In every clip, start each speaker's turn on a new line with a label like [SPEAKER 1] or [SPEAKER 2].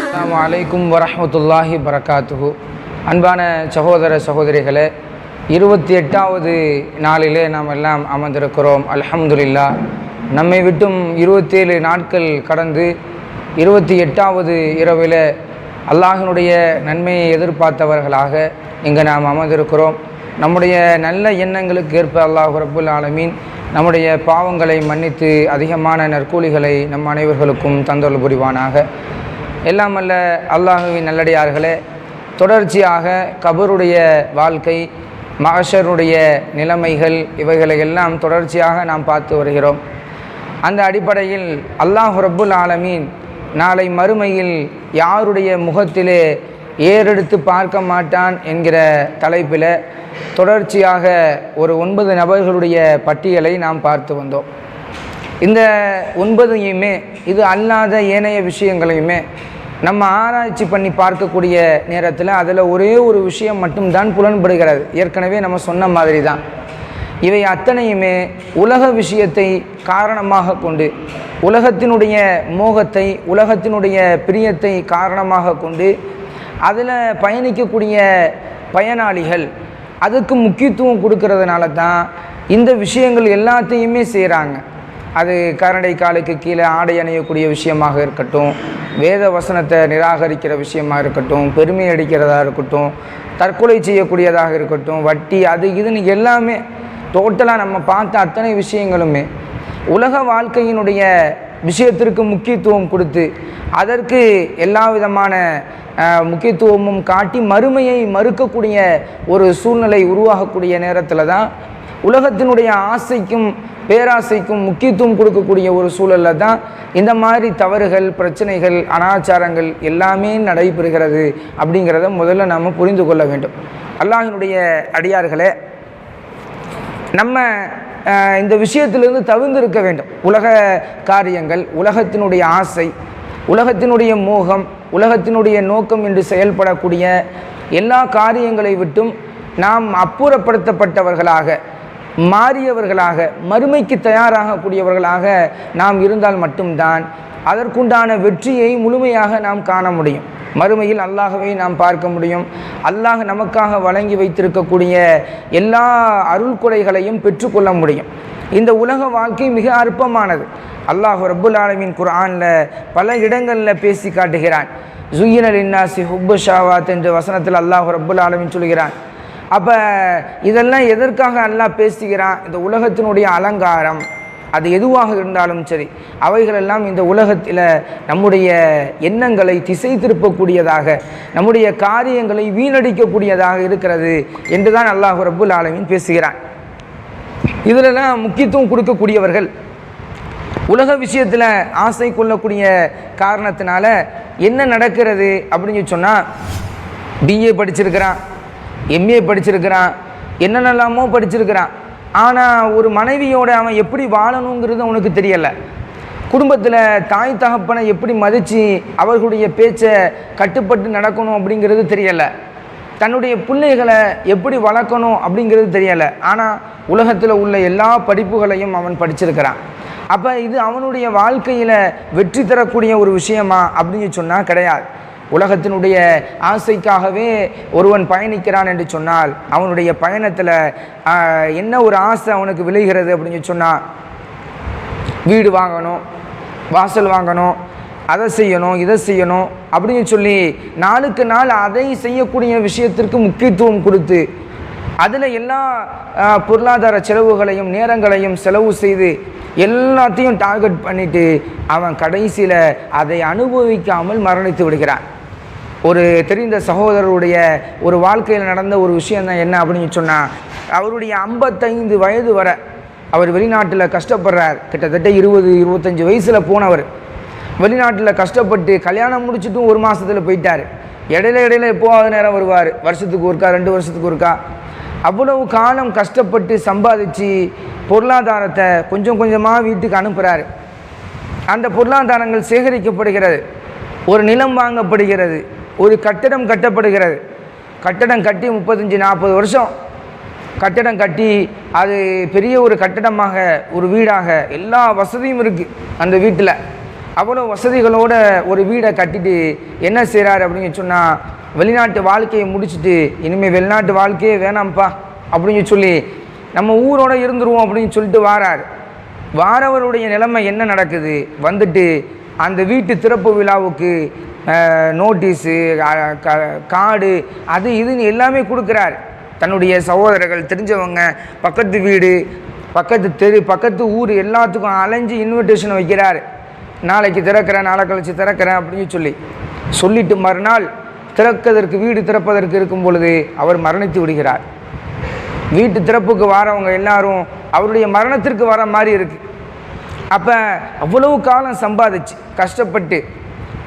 [SPEAKER 1] அஸ்ஸலாமு அலைக்கும் வரஹ்மத்துல்லாஹி பரகாத்துகு அன்பான சகோதர சகோதரிகளே இருபத்தி எட்டாவது நாளிலே நாம் எல்லாம் அமர்ந்திருக்கிறோம். அலமதுல்லா நம்மை விட்டும் இருபத்தேழு நாட்கள் கடந்து இருபத்தி எட்டாவது இரவில் அல்லாஹினுடைய நன்மையை எதிர்பார்த்தவர்களாக இங்கே நாம் அமர்ந்திருக்கிறோம். நம்முடைய நல்ல எண்ணங்களுக்கு ஏற்ப அல்லாஹ் ரபுல் ஆலமீன் நம்முடைய பாவங்களை மன்னித்து அதிகமான நற்கூலிகளை நம் அனைவர்களுக்கும் தந்தொல் புரிவானாக. எல்லாம் அல்ல அல்லாஹுவின் நல்லடியார்களே தொடர்ச்சியாக கபருடைய வாழ்க்கை மகஷருடைய நிலைமைகள் இவைகளை எல்லாம் தொடர்ச்சியாக நாம் பார்த்து வருகிறோம். அந்த அடிப்படையில் அல்லாஹ் ரப்புல் ஆலமீன் நாளை மறுமையில் யாருடைய முகத்திலே ஏறெடுத்து பார்க்க மாட்டான் என்கிற தலைப்பில் தொடர்ச்சியாக ஒரு ஒன்பது நபர்களுடைய பட்டியலை நாம் பார்த்து வந்தோம். இந்த ஒன்பதையுமே இது அல்லாத ஏனைய விஷயங்களையுமே நம்ம ஆராய்ச்சி பண்ணி பார்க்கக்கூடிய நேரத்தில் அதில் ஒரே ஒரு விஷயம் மட்டும்தான் புலன்படுகிறது. ஏற்கனவே நம்ம சொன்ன மாதிரி தான் இவை அத்தனையுமே உலக விஷயத்தை காரணமாக கொண்டு உலகத்தினுடைய மோகத்தை உலகத்தினுடைய பிரியத்தை காரணமாக கொண்டு அதில் பயணிக்கக்கூடிய பயனாளிகள் அதுக்கு முக்கியத்துவம் கொடுக்கறதுனால தான் இந்த விஷயங்கள் எல்லாத்தையுமே செய்கிறாங்க. அது கரடை காலுக்கு கீழே ஆடை அணியக்கூடிய விஷயமாக இருக்கட்டும் வேத வசனத்தை நிராகரிக்கிற விஷயமாக இருக்கட்டும் பெருமை அடிக்கிறதா இருக்கட்டும் தற்கொலை செய்யக்கூடியதாக இருக்கட்டும் வட்டி அது இதுன்னு எல்லாமே டோட்டலாக நம்ம பார்த்த அத்தனை விஷயங்களுமே உலக வாழ்க்கையினுடைய விஷயத்திற்கு முக்கியத்துவம் கொடுத்து அதற்கு எல்லா விதமான முக்கியத்துவமும் காட்டி மறுமையை மறுக்கக்கூடிய ஒரு சூழ்நிலை உருவாகக்கூடிய நேரத்தில் தான் உலகத்தினுடைய ஆசைக்கும் பேராசைக்கும் முக்கியத்துவம் கொடுக்கக்கூடிய ஒரு சூழலில் தான் இந்த மாதிரி தவறுகள் பிரச்சனைகள் அனாச்சாரங்கள் எல்லாமே நடைபெறுகிறது அப்படிங்கிறத முதல்ல நாம் புரிந்து கொள்ள வேண்டும். அல்லாஹினுடைய அடியார்களே நம்ம இந்த விஷயத்திலிருந்து தவிர்ந்திருக்க வேண்டும். உலக காரியங்கள் உலகத்தினுடைய ஆசை உலகத்தினுடைய மோகம் உலகத்தினுடைய நோக்கம் என்று செயல்படக்கூடிய எல்லா காரியங்களை விட்டும் நாம் அப்புறப்படுத்தப்பட்டவர்களாக மாறியவர்களாக மறுமைக்கு தயாராகக்கூடியவர்களாக நாம் இருந்தால் மட்டும்தான் அதற்குண்டான வெற்றியை முழுமையாக நாம் காண முடியும். மறுமையில் அல்லாகவே நாம் பார்க்க முடியும். அல்லாஹ் நமக்காக வழங்கி வைத்திருக்கக்கூடிய எல்லா அருள் கொடைகளையும் பெற்றுக்கொள்ள முடியும். இந்த உலக வாழ்க்கை மிக அற்பமானது. அல்லாஹ் ரப்புல் ஆலமின் குரானில் பல இடங்களில் பேசி காட்டுகிறான். ஜுயினல் இன்னாசி ஹுப்பு ஷாவாத் என்ற வசனத்தில் அல்லாஹ் ரப்புல் ஆலமின் சொல்கிறான். அப்போ இதெல்லாம் எதற்காக அல்லாஹ் பேசுகிறான்? இந்த உலகத்தினுடைய அலங்காரம். அது எதுவாக இருந்தாலும் சரி அவைகளெல்லாம் இந்த உலகத்தில் நம்முடைய எண்ணங்களை திசை திருப்பக்கூடியதாக நம்முடைய காரியங்களை வீணடிக்கக்கூடியதாக இருக்கிறது என்று தான் அல்லாஹு ரபுல் ஆலமின் பேசுகிறான். இதிலெல்லாம் முக்கியத்துவம் கொடுக்கக்கூடியவர்கள் உலக விஷயத்தில் ஆசை கொள்ளக்கூடிய காரணத்தினால என்ன நடக்கிறது அப்படின்னு சொன்னால் பிஏ படிச்சிருக்கிறான் எம்ஏ படிச்சிருக்கிறான் என்னென்னலாமோ படிச்சிருக்கிறான். ஆனால் ஒரு மனைவியோட அவன் எப்படி வாழணுங்கிறது அவனுக்கு தெரியலை. குடும்பத்தில் தாய் தகப்பனை எப்படி மதித்து அவர்களுடைய பேச்சை கட்டுப்பட்டு நடக்கணும் அப்படிங்கிறது தெரியலை. தன்னுடைய பிள்ளைகளை எப்படி வளர்க்கணும் அப்படிங்கிறது தெரியலை. ஆனால் உலகத்தில் உள்ள எல்லா படிப்புகளையும் அவன் படிச்சிருக்கிறான். அப்போ இது அவனுடைய வாழ்க்கையில் வெற்றி தரக்கூடிய ஒரு விஷயமா அப்படின்னு சொன்னால் கிடையாது. உலகத்தினுடைய ஆசைக்காகவே ஒருவன் பயணிக்கிறான் என்று சொன்னால் அவனுடைய பயணத்தில் என்ன ஒரு ஆசை அவனுக்கு விளைகிறது அப்படின்னு சொன்னால் வீடு வாங்கணும் வாசல் வாங்கணும் அதை செய்யணும் இதை செய்யணும் அப்படின்னு சொல்லி நாளுக்கு நாள் அதை செய்யக்கூடிய விஷயத்திற்கு முக்கியத்துவம் கொடுத்து அதில் எல்லா பொருளாதார செலவுகளையும் நேரங்களையும் செலவு செய்து எல்லாத்தையும் டார்கெட் பண்ணிவிட்டு அவன் கடைசியில் அதை அனுபவிக்காமல் மரணித்து விடுகிறான். ஒரு தெரிந்த சகோதரருடைய ஒரு வாழ்க்கையில் நடந்த ஒரு விஷயம் தான் என்ன அப்படின்னு சொன்னால் அவருடைய ஐம்பத்தைந்து வயது வரை அவர் வெளிநாட்டில் கஷ்டப்படுறார். கிட்டத்தட்ட இருபது இருபத்தஞ்சி வயசில் போனவர். வெளிநாட்டில் கஷ்டப்பட்டு கல்யாணம் முடிச்சிட்டும் ஒரு மாதத்தில் போயிட்டார். இடையில இடையில எப்போவாவது நேரம் வருவார். வருஷத்துக்கு ஒருக்கா ரெண்டு வருஷத்துக்கு ஒருக்கா. அவ்வளவு காலம் கஷ்டப்பட்டு சம்பாதிச்சு பொருளாதாரத்தை கொஞ்சம் கொஞ்சமாக வீட்டுக்கு அனுப்புகிறாரு அந்த பொருளாதாரங்கள் சேகரிக்கப்படுகிறது. ஒரு நிலம் வாங்கப்படுகிறது. ஒரு கட்டடம் கட்டப்படுகிறது. கட்டடம் கட்டி முப்பத்தஞ்சு நாற்பது வருஷம். கட்டடம் கட்டி அது பெரிய ஒரு கட்டடமாக ஒரு வீடாக எல்லா வசதியும் இருக்குது அந்த வீட்டில். அவ்வளோ வசதிகளோட ஒரு வீடை கட்டிட்டு என்ன செய்கிறாரு அப்படின்னு சொன்னால் வெளிநாட்டு வாழ்க்கையை முடிச்சுட்டு இனிமேல் வெளிநாட்டு வாழ்க்கையே வேணாம்ப்பா அப்படின்னு சொல்லி நம்ம ஊரோட இருந்துருவோம் அப்படின்னு சொல்லிட்டு வாரார். வாரவருடைய நிலைமை என்ன நடக்குது? வந்துட்டு அந்த வீட்டு திறப்பு விழாவுக்கு நோட்டீஸு க- கார்டு அது இதுன்னு எல்லாமே கொடுக்குறார். தன்னுடைய சகோதரர்கள் தெரிஞ்சவங்க பக்கத்து வீடு பக்கத்து தெரு பக்கத்து ஊர் எல்லாத்துக்கும் அலைஞ்சு இன்விடேஷன் வைக்கிறார். நாளைக்கு திறக்கிறேன் நாளை கழிச்சு திறக்கிறேன் அப்படின்னு சொல்லி. சொல்லிட்டு மறுநாள் திறக்கதற்கு வீடு திறப்பதற்கு இருக்கும் பொழுது அவர் மரணித்து விடுகிறார். வீட்டு திறப்புக்கு வரவங்க எல்லாரும் அவருடைய மரணத்திற்கு வர மாதிரி இருக்கு. அப்போ அவ்வளவு காலம் சம்பாதிச்சு கஷ்டப்பட்டு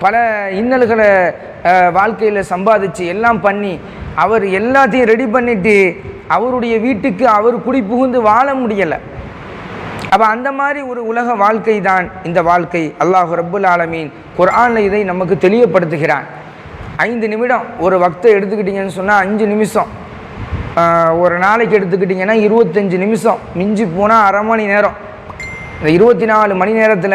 [SPEAKER 1] பல இன்னல்களை வாழ்க்கையில் சம்பாதிச்சு எல்லாம் பண்ணி அவர் எல்லாத்தையும் ரெடி பண்ணிட்டு அவருடைய வீட்டுக்கு அவர் குடி புகுந்து வாழ முடியலை. அப்போ அந்த மாதிரி ஒரு உலக வாழ்க்கை தான் இந்த வாழ்க்கை. அல்லாஹ் ரப்புல் ஆலமீன் குரான் இதை நமக்கு தெளிவுபடுத்துகிறான். ஐந்து நிமிடம் ஒரு வக்தை எடுத்துக்கிட்டிங்கன்னு சொன்னால் அஞ்சு நிமிஷம். ஒரு நாளைக்கு எடுத்துக்கிட்டிங்கன்னா இருபத்தஞ்சி நிமிஷம். மிஞ்சி போனால் அரை மணி நேரம். இந்த இருபத்தி நாலு மணி நேரத்தில்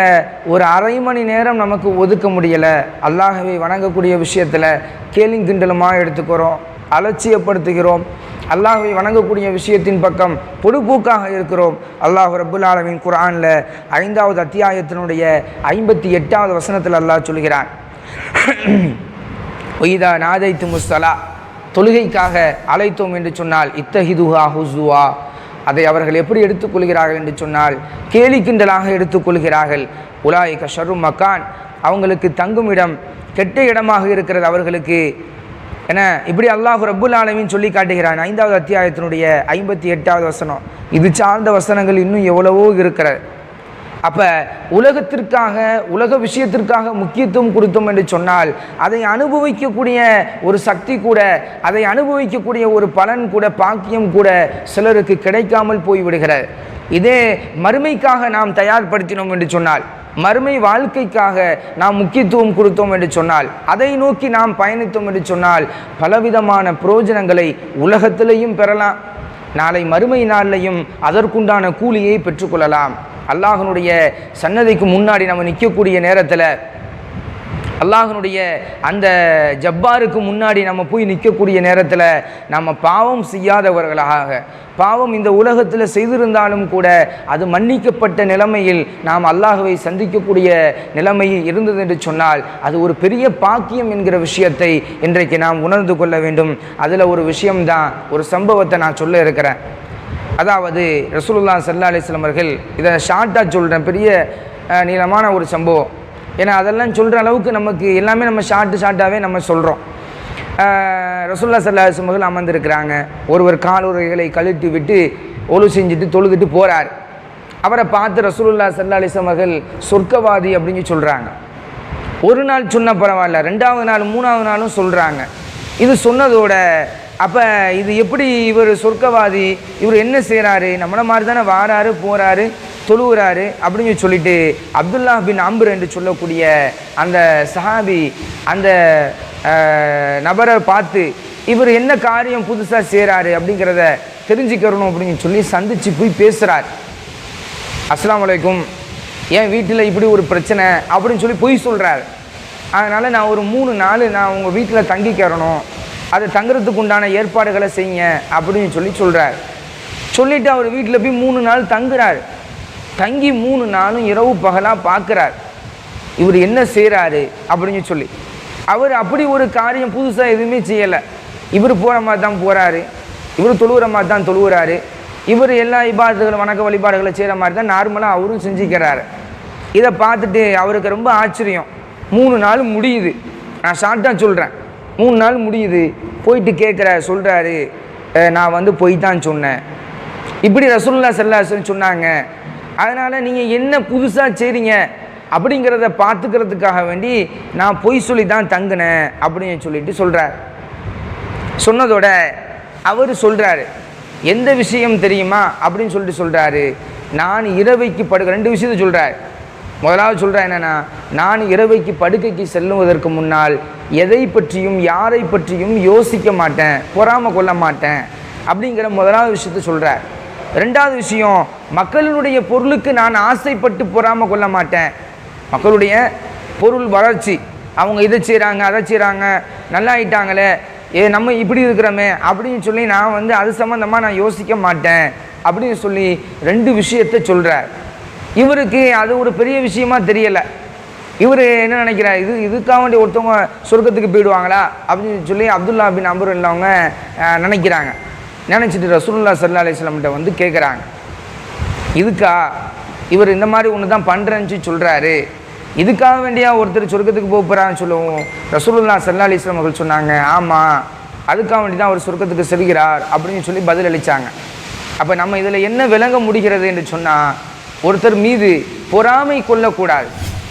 [SPEAKER 1] ஒரு அரை மணி நேரம் நமக்கு ஒதுக்க முடியலை. அல்லாஹவை வணங்கக்கூடிய விஷயத்தில் கேலிங் கிண்டலுமாக எடுத்துக்கிறோம் அலட்சியப்படுத்துகிறோம். அல்லாஹ்வை வணங்கக்கூடிய விஷயத்தின் பக்கம் பொடுபோக்காக இருக்கிறோம். அல்லாஹ் ரபுல் ஆலமின் குரானில் ஐந்தாவது அத்தியாயத்தினுடைய ஐம்பத்தி எட்டாவது வசனத்தில் அல்லாஹ் சொல்கிறான். ஒய்தா நாதைத்து முஸ்தலா தொழுகைக்காக அழைத்தோம் என்று சொன்னால் இத்தஹிதுஹா ஹுசுவா அதை அவர்கள் எப்படி எடுத்துக்கொள்கிறார்கள் என்று சொன்னால் கேலி கிண்டலாக எடுத்துக்கொள்கிறார்கள். உலாயிக ஷரு மக்கான் அவங்களுக்கு தங்கும் இடம் கெட்ட இடமாக இருக்கிறது அவர்களுக்கு. என இப்படி அல்லாஹ் ரப்புல் ஆலமின்னு சொல்லி காட்டுகிறான். ஐந்தாவது அத்தியாயத்தினுடைய ஐம்பத்தி எட்டாவது வசனம். இது சார்ந்த வசனங்கள் இன்னும் எவ்வளவோ இருக்கிறது. அப்போ உலகத்திற்காக உலக விஷயத்திற்காக முக்கியத்துவம் கொடுத்தோம் என்று சொன்னால் அதை அனுபவிக்கக்கூடிய ஒரு சக்தி கூட அதை அனுபவிக்கக்கூடிய ஒரு பலன் கூட பாக்கியம் கூட சிலருக்கு கிடைக்காமல் போய்விடுகிறது. இதே மறுமைக்காக நாம் தயார்படுத்தினோம் என்று சொன்னால் மறுமை வாழ்க்கைக்காக நாம் முக்கியத்துவம் கொடுத்தோம் என்று சொன்னால் அதை நோக்கி நாம் பயணித்தோம் என்று சொன்னால் பலவிதமான பிரயோஜனங்களை உலகத்திலையும் பெறலாம். நாளை மறுமை நாளிலையும் அதற்குண்டான கூலியை பெற்றுக்கொள்ளலாம். அல்லாஹனுடைய சன்னதிக்கு முன்னாடி நம்ம நிற்கக்கூடிய நேரத்தில் அல்லாஹனுடைய அந்த ஜப்பாருக்கு முன்னாடி நம்ம போய் நிற்கக்கூடிய நேரத்தில் நம்ம பாவம் செய்யாதவர்களாக பாவம் இந்த உலகத்தில் செய்திருந்தாலும் கூட அது மன்னிக்கப்பட்ட நிலைமையில் நாம் அல்லாஹுவை சந்திக்கக்கூடிய நிலைமையில் இருந்தது என்று சொன்னால் அது ஒரு பெரிய பாக்கியம் என்கிற விஷயத்தை இன்றைக்கு நாம் உணர்ந்து கொள்ள வேண்டும். அதில் ஒரு விஷயம்தான் ஒரு சம்பவத்தை நான் சொல்ல இருக்கிறேன். அதாவது ரசூலுல்லா சல்லா அலிஸ்லாம் அவர்கள் இதை ஷார்ட்டாக சொல்கிறேன் பெரிய நீளமான ஒரு சம்பவம். ஏன்னா அதெல்லாம் சொல்கிற அளவுக்கு நமக்கு எல்லாமே நம்ம ஷார்ட்டு ஷார்ட்டாகவே நம்ம சொல்கிறோம் ரசூல்லா சல்லா அலிஸ்லாம் அவர்கள் அமர்ந்திருக்கிறாங்க. ஒருவர் உரைகளை கழட்டி விட்டு ஒழு செஞ்சுட்டு தொழுதுட்டு போகிறார் அவரை பார்த்து ரசூலுல்லா சல்லா அலிஸ்லாம் அவர்கள் சொர்க்கவாதி அப்படின்னு சொல்கிறாங்க ஒரு நாள் சொன்ன பரவாயில்ல ரெண்டாவது நாள் மூணாவது நாளும் சொல்கிறாங்க இது சொன்னதோட அப்போ இது எப்படி இவர் சொர்க்கவாதி? இவர் என்ன செய்கிறாரு நம்மளை மாதிரி தானே வாராரு போகிறாரு தொழுகிறாரு அப்படின்னு சொல்லிட்டு அப்துல்லா பின் அம்பர் என்று சொல்லக்கூடிய அந்த சஹாபி அந்த நபரை பார்த்து இவர் என்ன காரியம் புதுசாக செய்கிறாரு அப்படிங்கிறத தெரிஞ்சுக்கிறணும் அப்படின்னு சொல்லி சந்திச்சு போய் பேசுகிறார் அஸ்லாம் வலைக்கும் என் வீட்டில் இப்படி ஒரு பிரச்சனை அப்படின்னு சொல்லி பொய் சொல்கிறார் அதனால் நான் ஒரு மூணு நாள் நான் உங்கள் வீட்டில் தங்கிக்கிறணும். அது தங்குறதுக்கு உண்டான ஏற்பாடுகளை செய்யுங்க அப்படின்னு சொல்லி சொல்கிறார் சொல்லிவிட்டு அவர் வீட்டில் போய் மூணு நாள் தங்குறார். தங்கி மூணு நாளும் இரவு பகலாக பார்க்குறார் இவர் என்ன செய்கிறாரு அப்படின்னு சொல்லி. அவர் அப்படி ஒரு காரியம் புதுசாக எதுவுமே செய்யலை. இவர் போகிற மாதிரி தான் போகிறாரு இவர் தொழுகிற மாதிரி தான் தொழுகிறாரு இவர் எல்லா இபாதத்துகளும் வணக்க வழிபாடுகளை செய்கிற மாதிரி தான் நார்மலாக அவரும் செஞ்சுக்கிறாரு. இதை பார்த்துட்டு அவருக்கு ரொம்ப ஆச்சரியம். மூணு நாள் முடியுது. நான் ஷார்ட்டாக சொல்கிறேன் மூணு நாள் முடியுது. போயிட்டு கேட்குற சொல்கிறாரு நான் வந்து பொய் தான் சொன்னேன். இப்படி ரசூல்லா சல்லாசன் சொன்னாங்க. அதனால் நீங்கள் என்ன புதுசாக செய்கிறீங்க அப்படிங்கிறத பார்த்துக்கிறதுக்காக வேண்டி நான் பொய் சொல்லி தான் தங்கினேன் அப்படின்னு சொல்லிட்டு சொல்கிறார் சொன்னதோட அவர் சொல்கிறாரு எந்த விஷயம் தெரியுமா? அப்படின்னு சொல்லிட்டு சொல்கிறாரு நான் இரவைக்கு படுக்க ரெண்டு விஷயத்தை சொல்கிறார் முதலாவது சொல்கிறேன் என்னென்னா நான் இரவைக்கு படுக்கைக்கு செல்லுவதற்கு முன்னால் எதை பற்றியும் யாரை பற்றியும் யோசிக்க மாட்டேன் பொறாமல் கொள்ள மாட்டேன் அப்படிங்கிற முதலாவது விஷயத்த சொல்கிறார் ரெண்டாவது விஷயம் மக்களினுடைய பொருளுக்கு நான் ஆசைப்பட்டு பொறாமல் கொள்ள மாட்டேன். மக்களுடைய பொருள் வளர்ச்சி அவங்க இதை செய்கிறாங்க அதை செய்கிறாங்க நல்லா ஆயிட்டாங்களே ஏ நம்ம இப்படி இருக்கிறோமே அப்படின்னு சொல்லி நான் வந்து அது சம்மந்தமாக நான் யோசிக்க மாட்டேன் அப்படின்னு சொல்லி ரெண்டு விஷயத்தை சொல்கிறார் இவருக்கு அது ஒரு பெரிய விஷயமா தெரியலை. இவர் என்ன நினைக்கிறார்? இது இதுக்காக வேண்டி ஒருத்தவங்க சொர்க்கத்துக்கு போயிடுவாங்களா? அப்படின்னு சொல்லி அப்துல்லா பின் அம்பர் இல்லவங்க நினைக்கிறாங்க. நினச்சிட்டு ரசூல்லா சல்லா அலிஸ்லாம்கிட்ட வந்து கேட்குறாங்க இதுக்கா? இவர் இந்த மாதிரி ஒன்று தான் பண்ணுறேன்னு சொல்கிறாரு இதுக்காக வேண்டியா ஒருத்தர் சொர்க்கத்துக்கு போக போகிறான்னு சொல்லுவோம். ரசூலுல்லா சல்லா அலிஸ்லாம் அவர்கள் சொன்னாங்க ஆமாம் அதுக்காக வேண்டி தான் அவர் சொர்க்கத்துக்கு செல்கிறார் அப்படின்னு சொல்லி பதிலளித்தாங்க அப்போ நம்ம இதில் என்ன விளங்க முடிகிறது என்று சொன்னால் ஒருத்தர் மீது பொறாமை கொள்ளக்கூடாது.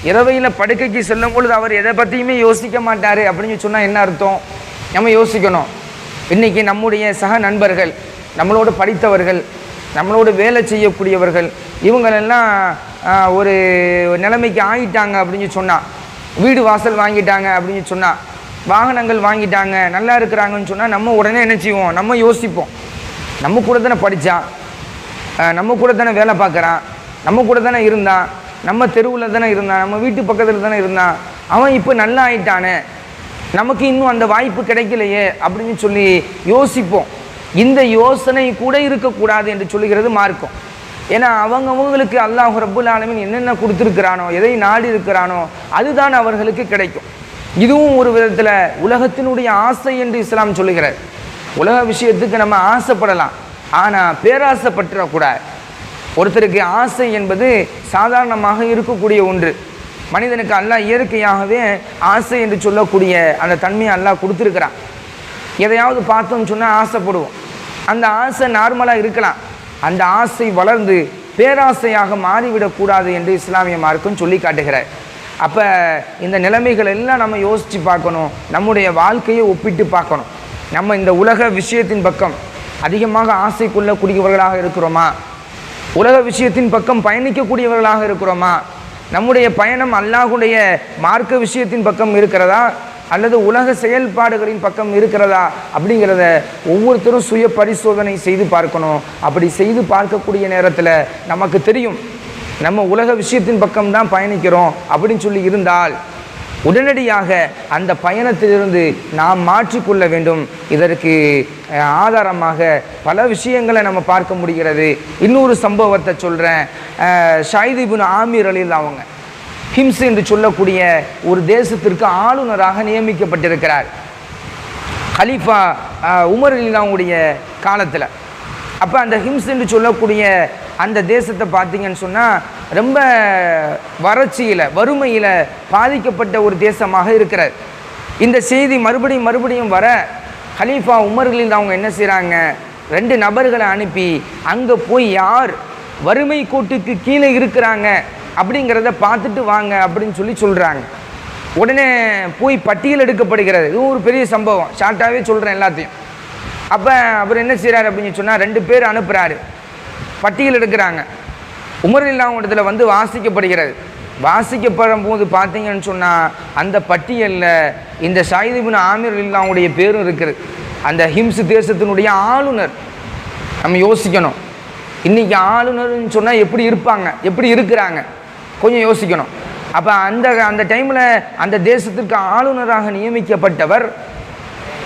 [SPEAKER 1] இரவையில் படுக்கைக்கு செல்லும் பொழுது அவர் எதை பற்றியுமே யோசிக்க மாட்டார் அப்படின்னு சொன்னால் என்ன அர்த்தம்? நம்ம யோசிக்கணும். இன்றைக்கி நம்முடைய சக நண்பர்கள் நம்மளோடு படித்தவர்கள் நம்மளோட வேலை செய்யக்கூடியவர்கள் இவங்களெல்லாம் ஒரு நிலைமைக்கு ஆகிட்டாங்க அப்படின்னு சொன்னால் வீடு வாசல் வாங்கிட்டாங்க அப்படின்னு சொன்னால் வாகனங்கள் வாங்கிட்டாங்க நல்லா இருக்கிறாங்கன்னு சொன்னால் நம்ம உடனே என்ன செய்வோம்? நம்ம யோசிப்போம். நம்ம கூட தானே படித்தான் நம்ம கூட தானே வேலை பார்க்குறான். நம்ம கூட தானே இருந்தான் நம்ம தெருவில் தானே இருந்தான் நம்ம வீட்டு பக்கத்தில் தானே இருந்தான். அவன் இப்போ நல்லா ஆயிட்டானே. நமக்கு இன்னும் அந்த வாய்ப்பு கிடைக்கலையே அப்படின்னு சொல்லி யோசிப்போம். இந்த யோசனை கூட இருக்கக்கூடாது என்று சொல்லுகிறது மார்க்கம். ஏன்னா அவங்க அவங்களுக்கு அல்லாஹ் ரபுல் ஆலமின் என்னென்ன கொடுத்துருக்கிறானோ எதை நாடி இருக்கிறானோ அதுதான் அவர்களுக்கு கிடைக்கும். இதுவும் ஒரு விதத்தில் உலகத்தினுடைய ஆசை என்று இஸ்லாம் சொல்லுகிறார் உலக விஷயத்துக்கு நம்ம ஆசைப்படலாம். ஆனால் பேராசைப்பட்டுறக்கூடாது. ஒருத்தருக்கு ஆசை என்பது சாதாரணமாக இருக்கக்கூடிய ஒன்று. மனிதனுக்கு அல்லாஹ் இயற்கையாகவே ஆசை என்று சொல்லக்கூடிய அந்த தன்மையை அல்லாஹ் கொடுத்துருக்கிறான். எதையாவது பார்த்தோம்னு சொன்னால் ஆசைப்படுவோம். அந்த ஆசை நார்மலாக இருக்கலாம். அந்த ஆசை வளர்ந்து பேராசையாக மாறிவிடக்கூடாது என்று இஸ்லாமிய மார்க்கும் சொல்லி காட்டுகிறார். அப்போ இந்த நிலைமைகள் எல்லாம் நம்ம யோசித்து பார்க்கணும். நம்முடைய வாழ்க்கையை ஒப்பிட்டு பார்க்கணும். நம்ம இந்த உலக விஷயத்தின் பக்கம் அதிகமாக ஆசை கொள்ளக்கூடியவர்களாக இருக்கிறோமா? உலக விஷயத்தின் பக்கம் பயணிக்கக்கூடியவர்களாக இருக்கிறோமா? நம்முடைய பயணம் அல்லாஹுடைய மார்க்க விஷயத்தின் பக்கம் இருக்கிறதா? அல்லது உலக செயல்பாடுகளின் பக்கம் இருக்கிறதா? அப்படிங்கிறத ஒவ்வொருத்தரும் சுய பரிசோதனை செய்து பார்க்கணும். அப்படி செய்து பார்க்கக்கூடிய நேரத்தில் நமக்கு தெரியும். நம்ம உலக விஷயத்தின் பக்கம் தான் பயணிக்கிறோம் அப்படின்னு சொல்லி இருந்தால் உடனடியாக அந்த பயணத்திலிருந்து நாம் மாற்றிக்கொள்ள வேண்டும். இதற்கு ஆதாரமாக பல விஷயங்களை நம்ம பார்க்க முடிகிறது. இன்னொரு சம்பவத்தை சொல்கிறேன் ஷாயிதிபுன் ஆமீர் அலில் அவங்க ஹிம்ஸ் என்று சொல்லக்கூடிய ஒரு தேசத்திற்கு ஆளுநராக நியமிக்கப்பட்டிருக்கிறார். ஹலீஃபா அஹ், உமர் அலிலாவுடைய காலத்தில். அப்போ அந்த ஹிம்ஸ் என்று சொல்லக்கூடிய அந்த தேசத்தை பார்த்தீங்கன்னு சொன்னால் ரொம்ப வறட்சியில் வறுமையில் பாதிக்கப்பட்ட ஒரு தேசமாக இருக்கிறது. இந்த செய்தி மறுபடியும் மறுபடியும் வர ஹலீஃபா உமர்களில் அவங்க என்ன செய்கிறாங்க ரெண்டு நபர்களை அனுப்பி அங்கே போய் யார் வறுமை கோட்டுக்கு கீழே இருக்கிறாங்க அப்படிங்கிறத பார்த்துட்டு வாங்க அப்படின்னு சொல்லி சொல்கிறாங்க உடனே போய் பட்டியல் எடுக்கப்படுகிறது. இதுவும் ஒரு பெரிய சம்பவம். ஷார்ட்டாகவே சொல்கிறேன் எல்லாத்தையும். அப்போ அவர் என்ன செய்கிறார் அப்படின்னு சொன்னால் ரெண்டு பேர் அனுப்புகிறாரு பட்டியல் எடுக்கிறாங்க. உமர் இல்லாம வந்து வாசிக்கப்படுகிறது. வாசிக்கப்படும் போது பார்த்தீங்கன்னு சொன்னால் அந்த பட்டியலில் இந்த சாயிதிபின் ஆமீர் இல்லாவுடைய பேரும் இருக்குது. அந்த ஹிம்ஸ் தேசத்தினுடைய ஆளுநர். நம்ம யோசிக்கணும். இன்றைக்கி ஆளுநர்னு சொன்னால் எப்படி இருப்பாங்க எப்படி இருக்கிறாங்க? கொஞ்சம் யோசிக்கணும். அப்போ அந்த அந்த டைமில் அந்த தேசத்திற்கு ஆளுநராக நியமிக்கப்பட்டவர்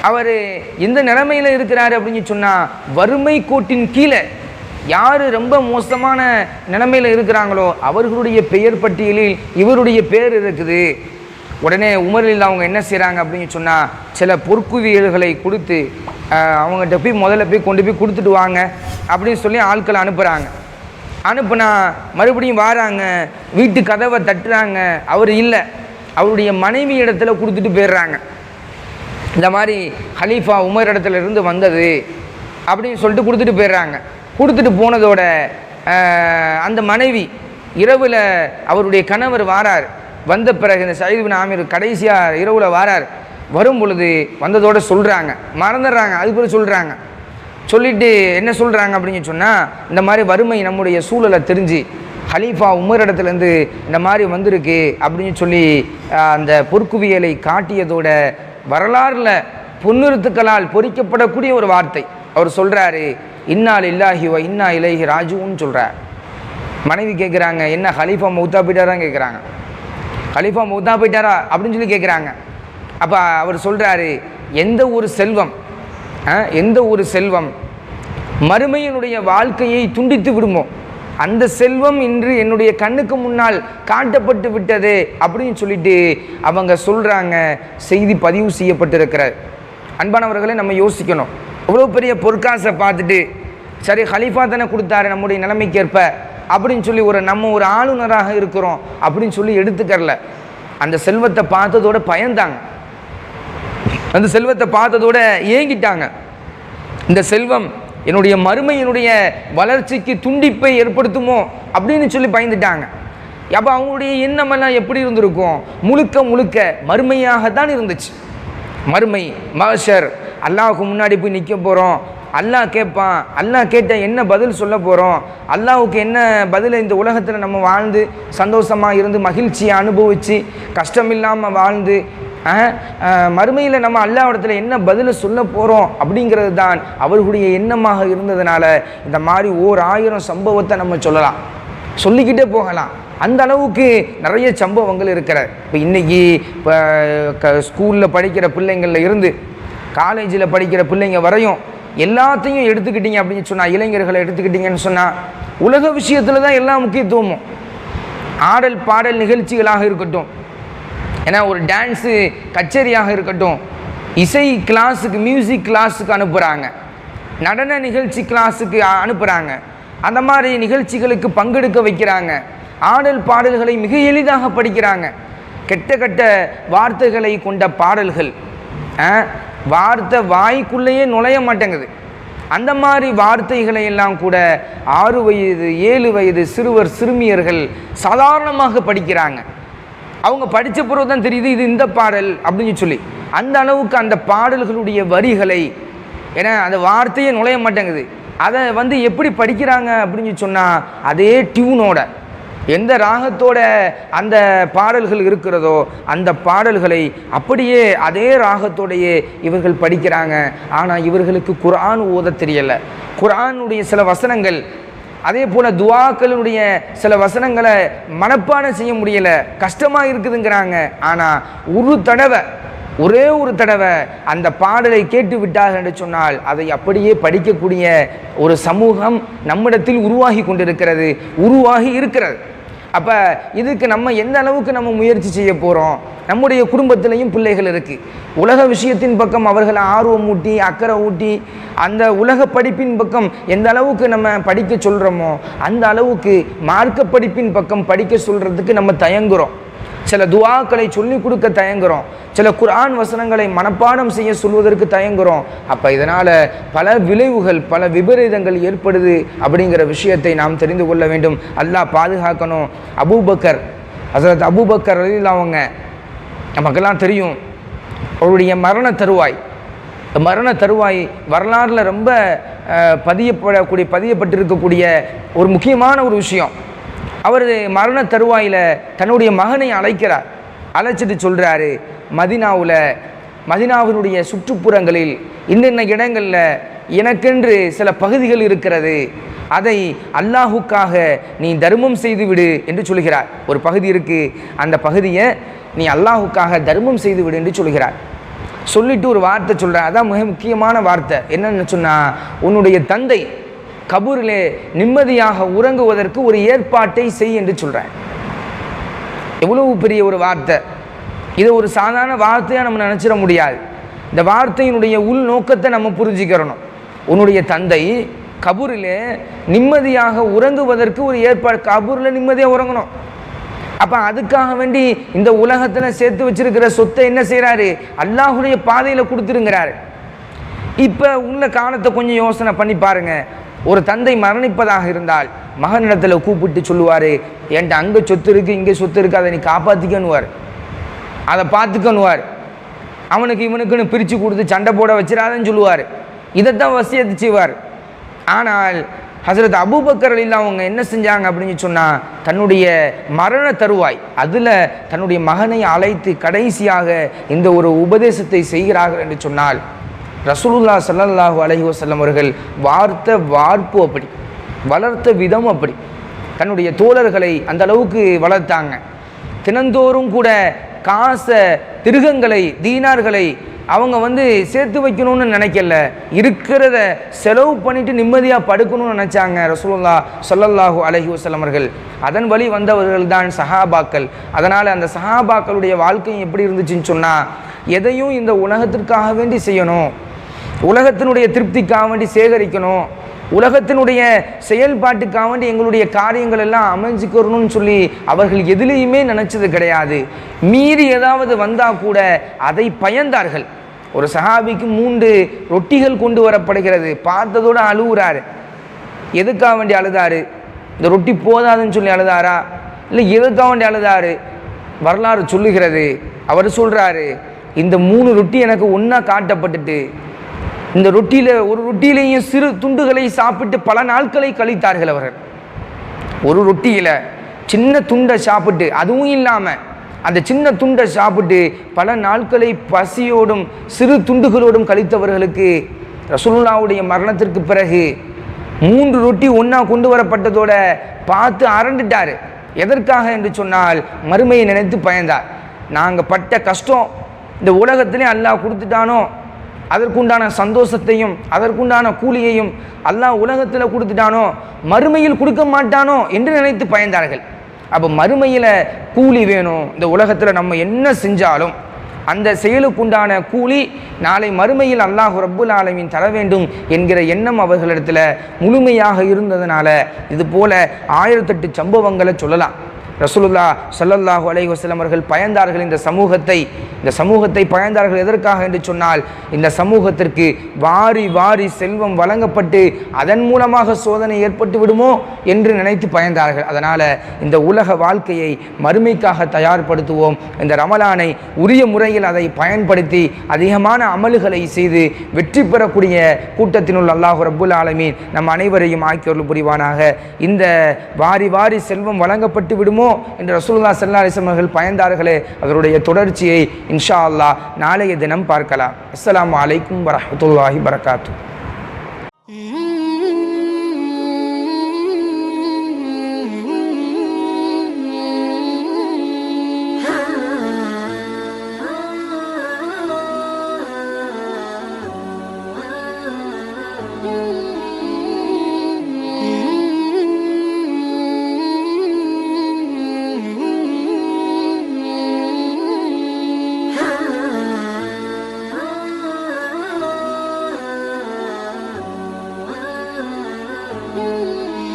[SPEAKER 1] அவர் எந்த நிலைமையில் இருக்கிறாரு அப்படின்னு சொன்னால் வறுமை கோட்டின் கீழே யார் ரொம்ப மோசமான நிலைமையில் இருக்கிறாங்களோ அவர்களுடைய பெயர் பட்டியலில் இவருடைய பேர் இருக்குது. உடனே உமரில் அவங்க என்ன செய்கிறாங்க அப்படின்னு சொன்னால் சில பொற்குவியல்களை கொடுத்து அவங்ககிட்ட போய் முதல்ல போய் கொண்டு போய் கொடுத்துட்டு வாங்க அப்படின்னு சொல்லி ஆட்களை அனுப்புகிறாங்க அனுப்புனா மறுபடியும் வாராங்க வீட்டு கதவை தட்டுறாங்க அவர் இல்லை. அவருடைய மனைவி இடத்துல கொடுத்துட்டு போயிடுறாங்க. இந்த மாதிரி ஹலீஃபா உமர் இடத்துல இருந்து வந்தது அப்படின்னு சொல்லிட்டு கொடுத்துட்டு போயிடுறாங்க. கொடுத்துட்டு போனதோட அந்த மனைவி இரவில் அவருடைய கணவர் வாரார். வந்த பிறகு இந்த சைதுபின் ஆமீர் கடைசியாக இரவில் வாரார். வரும் பொழுது வந்ததோடு சொல்கிறாங்க மறந்துடுறாங்க. அதுக்கு சொல்கிறாங்க சொல்லிட்டு என்ன சொல்கிறாங்க அப்படின்னு சொன்னால் இந்த மாதிரி வறுமை நம்முடைய சூழலை தெரிஞ்சு ஹலீஃபா உமர் இடத்துலேருந்து இந்த மாதிரி வந்திருக்கு அப்படின்னு சொல்லி அந்த பொற்குவியலை காட்டியதோட வரலாறில் பொன்னிறுத்துக்களால் பொறிக்கப்படக்கூடிய ஒரு வார்த்தை. அவர் சொல்கிறாரு இன்னால் இல்லாஹி இன்னா இலகி ராஜுன்னு சொல்கிறார் மனைவி கேட்குறாங்க என்ன ஹலீஃபா மௌத்தா போயிட்டாரான்னு கேட்குறாங்க ஹலீஃபா மௌத்தா போயிட்டாரா? அப்படின்னு சொல்லி கேட்குறாங்க அப்போ அவர் சொல்கிறாரு எந்த ஒரு செல்வம் ஆ, எந்த ஒரு செல்வம் மறுமையினுடைய வாழ்க்கையை துண்டித்து விடுமோ? அந்த செல்வம் இன்று என்னுடைய கண்ணுக்கு முன்னால் காட்டப்பட்டு விட்டது அப்படின்னு சொல்லிட்டு அவங்க சொல்கிறாங்க செய்தி பதிவு செய்யப்பட்டிருக்கிறார். அன்பானவர்களை நம்ம யோசிக்கணும். அவ்வளோ பெரிய பொற்காசை பார்த்துட்டு சரி ஹலீஃபா தானே கொடுத்தாரு நம்முடைய நிலைமைக்கேற்ப அப்படின்னு சொல்லி ஒரு நம்ம ஒரு ஆளுநராக இருக்கிறோம் அப்படின்னு சொல்லி எடுத்துக்கரல அந்த செல்வத்தை பார்த்ததோட பயந்தாங்க. அந்த செல்வத்தை பார்த்ததோட ஏங்கிட்டாங்க. இந்த செல்வம் என்னுடைய மறுமையினுடைய வளர்ச்சிக்கு துண்டிப்பை ஏற்படுத்துமோ அப்படின்னு சொல்லி பயந்துட்டாங்க. அப்போ அவங்களுடைய எண்ணமெல்லாம் எப்படி இருந்திருக்கும்? முழுக்க முழுக்க மறுமையாக தான் இருந்துச்சு. மறுமை மகஷர் அல்லாவுக்கு முன்னாடி போய் நிற்க போகிறோம் அல்லாஹ் கேட்பான் அல்லாஹ் கேட்ட என்ன பதில் சொல்ல போகிறோம் அல்லாவுக்கு என்ன பதில் இந்த உலகத்தில் நம்ம வாழ்ந்து சந்தோஷமாக இருந்து மகிழ்ச்சியை அனுபவித்து கஷ்டமில்லாமல் வாழ்ந்து மறுமையில் நம்ம அல்லாவிடத்தில் என்ன பதிலை சொல்ல போகிறோம் அப்படிங்கிறது தான் அவர்களுடைய எண்ணமாக இருந்ததுனால இந்த மாதிரி ஓர் ஆயிரம் சம்பவத்தை நம்ம சொல்லலாம். சொல்லிக்கிட்டே போகலாம். அந்த அளவுக்கு நிறைய சம்பவங்கள் இருக்கிறது. இப்போ இன்றைக்கி இப்போ க ஸ்கூலில் படிக்கிற பிள்ளைங்களில் இருந்து காலேஜில் படிக்கிற பிள்ளைங்க வரையும் எல்லாத்தையும் எடுத்துக்கிட்டீங்க அப்படின்னு சொன்னால் இளைஞர்களை எடுத்துக்கிட்டீங்கன்னு சொன்னால் உலக விஷயத்தில் தான் எல்லா முக்கியத்துவமும். ஆடல் பாடல் நிகழ்ச்சிகளாக இருக்கட்டும் ஏன்னா ஒரு டான்ஸு கச்சேரியாக இருக்கட்டும் இசை கிளாஸுக்கு மியூசிக் கிளாஸுக்கு அனுப்புகிறாங்க நடன நிகழ்ச்சி கிளாஸுக்கு அனுப்புகிறாங்க அந்த மாதிரி நிகழ்ச்சிகளுக்கு பங்கெடுக்க வைக்கிறாங்க. ஆடல் பாடல்களை மிக எளிதாக படிக்கிறாங்க. கெட்ட கெட்ட வார்த்தைகளை கொண்ட பாடல்கள் வார்த்தை வாய்க்குள்ளேயே நுழைய மாட்டேங்குது. அந்த மாதிரி வார்த்தைகளை எல்லாம் கூட ஆறு வயது ஏழு வயது சிறுவர் சிறுமியர்கள் சாதாரணமாக படிக்கிறாங்க. அவங்க படித்த பிறகு தான் தெரியுது இது இந்த பாடல் அப்படின்னு சொல்லி. அந்த அளவுக்கு அந்த பாடல்களுடைய வரிகளை ஏன்னா அந்த வார்த்தையே நுழைய மாட்டேங்குது. அதை வந்து எப்படி படிக்கிறாங்க அப்படின்னு சொன்னால் அதே டியூனோட. எந்த ராகத்தோட அந்த பாடல்கள் இருக்கிறதோ அந்த பாடல்களை அப்படியே அதே ராகத்தோடையே இவர்கள் படிக்கிறாங்க. ஆனால் இவர்களுக்கு குரான் ஓத தெரியலை. குரானுடைய சில வசனங்கள் அதே போல் துவாக்களுடைய சில வசனங்களை மனப்பாடம் செய்ய முடியல கஷ்டமாக இருக்குதுங்கிறாங்க. ஆனால் ஒரு தடவை ஒரே ஒரு தடவை அந்த பாடலை கேட்டு விட்டார் என்று சொன்னால் அதை அப்படியே படிக்கக்கூடிய ஒரு சமூகம் நம்மிடத்தில் உருவாகி கொண்டிருக்கிறது உருவாகி இருக்கிறது. அப்போ இதுக்கு நம்ம எந்த அளவுக்கு நம்ம முயற்சி செய்ய போகிறோம் நம்முடைய குடும்பத்திலையும் பிள்ளைகள் இருக்குது உலக விஷயத்தின் பக்கம் அவர்களை ஆர்வம் ஊட்டி அக்கறை ஊட்டி அந்த உலக படிப்பின் பக்கம் எந்த அளவுக்கு நம்ம படிக்க சொல்கிறோமோ அந்த அளவுக்கு மார்க்க படிப்பின் பக்கம் படிக்க சொல்கிறதுக்கு நம்ம தயங்குகிறோம் சில துவாக்களை சொல்லிக் கொடுக்க தயங்குறோம். சில குர்ஆன் வசனங்களை மனப்பாடம் செய்ய சொல்வதற்கு தயங்குறோம். அப்போ இதனால் பல விளைவுகள் பல விபரீதங்கள் ஏற்படுது அப்படிங்கிற விஷயத்தை நாம் தெரிந்து கொள்ள வேண்டும். அல்லாஹ் பாதுகாக்கணும். அபூபக்கர் ஹசரத் அபூபக்கர் ரலியல்லாஹு அவங்க நமக்கெல்லாம் தெரியும். அவருடைய மரண தருவாய். மரண தருவாய் வரலாறில் ரொம்ப பதியப்படக்கூடிய பதியப்பட்டிருக்கக்கூடிய ஒரு முக்கியமான ஒரு விஷயம். அவர் மரண தருவாயில் தன்னுடைய மகனை அழைக்கிறார். அழைச்சிட்டு சொல்கிறாரு மதினாவில் மதினாவினுடைய சுற்றுப்புறங்களில் இன்னென்ன இடங்களில் எனக்கென்று சில பகுதிகள் இருக்கிறது. அதை அல்லாஹுக்காக நீ தர்மம் செய்துவிடு என்று சொல்கிறார். ஒரு பகுதி இருக்குது அந்த பகுதியை நீ அல்லாஹுக்காக தர்மம் செய்துவிடு என்று சொல்கிறார். சொல்லிட்டு ஒரு வார்த்தை சொல்கிறார் அதான் மிக முக்கியமான வார்த்தை. என்னென்னு சொன்னால் உன்னுடைய தந்தை கபூரிலே நிம்மதியாக உறங்குவதற்கு ஒரு ஏற்பாட்டை செய் என்று சொல்கிறேன் எவ்வளவு பெரிய ஒரு வார்த்தை. இதை ஒரு சாதாரண வார்த்தையாக நம்ம நினச்சிட முடியாது. இந்த வார்த்தையினுடைய உள் நோக்கத்தை நம்ம புரிஞ்சுக்கிறணும். உன்னுடைய தந்தை கபூரிலே நிம்மதியாக உறங்குவதற்கு ஒரு ஏற்பாடு. கபூரில் நிம்மதியாக உறங்கணும். அப்போ அதுக்காக வேண்டி இந்த உலகத்தில் சேர்த்து வச்சிருக்கிற சொத்தை என்ன செய்கிறாரு அல்லாஹுடைய பாதையில் கொடுத்துருங்கிறாரு இப்போ உள்ள காலத்தை கொஞ்சம் யோசனை பண்ணி பாருங்கள் ஒரு தந்தை மரணிப்பதாக இருந்தால் மகனிடத்தில் கூப்பிட்டு சொல்லுவார் என்கிட்ட அங்கே சொத்து இருக்குது இங்கே சொத்து இருக்குது அதை நீ காப்பாற்றிக்கணுவார் அதை பார்த்துக்கணுவார். அவனுக்கு இவனுக்குன்னு பிரித்து கொடுத்து சண்டை போட வச்சிடாதன்னு சொல்லுவார். இதைத்தான் வசியத்து செய்வார். ஆனால் ஹசரத் அபூபக்கர் அலிலாம் அவங்க என்ன செஞ்சாங்க அப்படின்னு சொன்னால் தன்னுடைய மரண தருவாய் அதில் தன்னுடைய மகனை அழைத்து கடைசியாக இந்த ஒரு உபதேசத்தை செய்கிறார்கள் என்று சொன்னால் ரசூலுல்லா சல்லல்லாஹு அலஹி வசல்லம் அவர்கள் வார்த்த வார்ப்பு அப்படி வளர்த்த விதம் அப்படி. தன்னுடைய தோழர்களை அந்த அளவுக்கு வளர்த்தாங்க. தினந்தோறும் கூட காசை திருகங்களை தீனார்களை அவங்க வந்து சேர்த்து வைக்கணும்னு நினைக்கல. இருக்கிறத செலவு பண்ணிட்டு நிம்மதியாக படுக்கணும்னு நினச்சாங்க ரசூலுல்லா சொல்லல்லாஹூ அலஹி வஸல்லம் அதன் வழி வந்தவர்கள் தான் சஹாபாக்கள். அதனால் அந்த சஹாபாக்களுடைய வாழ்க்கையும் எப்படி இருந்துச்சுன்னு சொன்னால் எதையும் இந்த உலகத்திற்காக வேண்டி செய்யணும். உலகத்தினுடைய திருப்திக்காக வேண்டி சேகரிக்கணும். உலகத்தினுடைய செயல்பாட்டுக்காக வேண்டி எங்களுடைய காரியங்கள் எல்லாம் அமைஞ்சுக்கிறணும்னு சொல்லி அவர்கள் எதுலேயுமே நினச்சது கிடையாது. மீறி ஏதாவது வந்தால் கூட அதை பயந்தார்கள். ஒரு சஹாபிக்கு மூன்று ரொட்டிகள் கொண்டு வரப்படுகிறது. பார்த்ததோடு அழுகுறாரு எதுக்காக வேண்டி அழுதாரு? இந்த ரொட்டி போதாதுன்னு சொல்லி அழுதாரா? இல்லை எதுக்காக வேண்டி அழுதாரு? வரலாறு சொல்லுகிறது. அவர் சொல்கிறாரு இந்த மூணு ரொட்டி எனக்கு ஒன்றா காட்டப்பட்டுட்டு இந்த ரொட்டியில் ஒரு ரொட்டியிலேயும் சிறு துண்டுகளை சாப்பிட்டு பல நாட்களை கழித்தார்கள் அவர்கள். ஒரு ரொட்டியில் சின்ன துண்டை சாப்பிட்டு அதுவும் இல்லாமல் அந்த சின்ன துண்டை சாப்பிட்டு பல நாட்களை பசியோடும் சிறு துண்டுகளோடும் கழித்தவர்களுக்கு ரசுல்லாவுடைய மரணத்திற்கு பிறகு மூன்று ரொட்டி ஒன்றா கொண்டு வரப்பட்டதோட பார்த்து அரண்டுட்டார். எதற்காக என்று சொன்னால் மறுமையை நினைத்து பயந்தார். நாங்கள் பட்ட கஷ்டம் இந்த உலகத்திலே அல்லாஹ் கொடுத்துட்டானோ அதற்குண்டான சந்தோஷத்தையும் அதற்குண்டான கூலியையும் அல்லாஹ் உலகத்தில் கொடுத்துட்டானோ மறுமையில் கொடுக்க மாட்டானோ என்று நினைத்து பயந்தார்கள். அப்போ மறுமையில் கூலி வேணும். இந்த உலகத்தில் நம்ம என்ன செஞ்சாலும் அந்த செயலுக்குண்டான கூலி நாளை மறுமையில் அல்லாஹ் ரப்புல் ஆலமின் தர வேண்டும் என்கிற எண்ணம் அவர்களிடத்தில் முழுமையாக இருந்ததுனால இது போல ஆயிரத்தெட்டு சம்பவங்களை சொல்லலாம். ரசூலுல்லா சல்லல்லாஹு அலைஹி வஸல்லம் அவர்கள் பயந்தார்கள் இந்த சமூகத்தை. இந்த சமூகத்தை பயந்தார்கள் எதற்காக என்று சொன்னால் இந்த சமூகத்திற்கு வாரி வாரி செல்வம் வழங்கப்பட்டு அதன் மூலமாக சோதனை ஏற்பட்டு விடுமோ என்று நினைத்து பயந்தார்கள். அதனால் இந்த உலக வாழ்க்கையை மறுமைக்காக தயார்படுத்துவோம். இந்த ரமலானை உரிய முறையில் அதை பயன்படுத்தி அதிகமான அமல்களை செய்து வெற்றி பெறக்கூடிய கூட்டத்தினுள் அல்லாஹு ரபுல் ஆலமீன் நம் அனைவரையும் ஆக்கியோர்கள் புரிவானாக. இந்த வாரி வாரி செல்வம் வழங்கப்பட்டு விடுமோ என்று ரசூல்லா சல்லா அலைஹி பயந்தார்களே அதனுடைய தொடர்ச்சியை இன்ஷா அல்லாஹ் நாளைய தினம் பார்க்கலாம். அஸ்லாம் அலைக்கும் வரமத்துல்லாஹி வரகாத்து Ooh.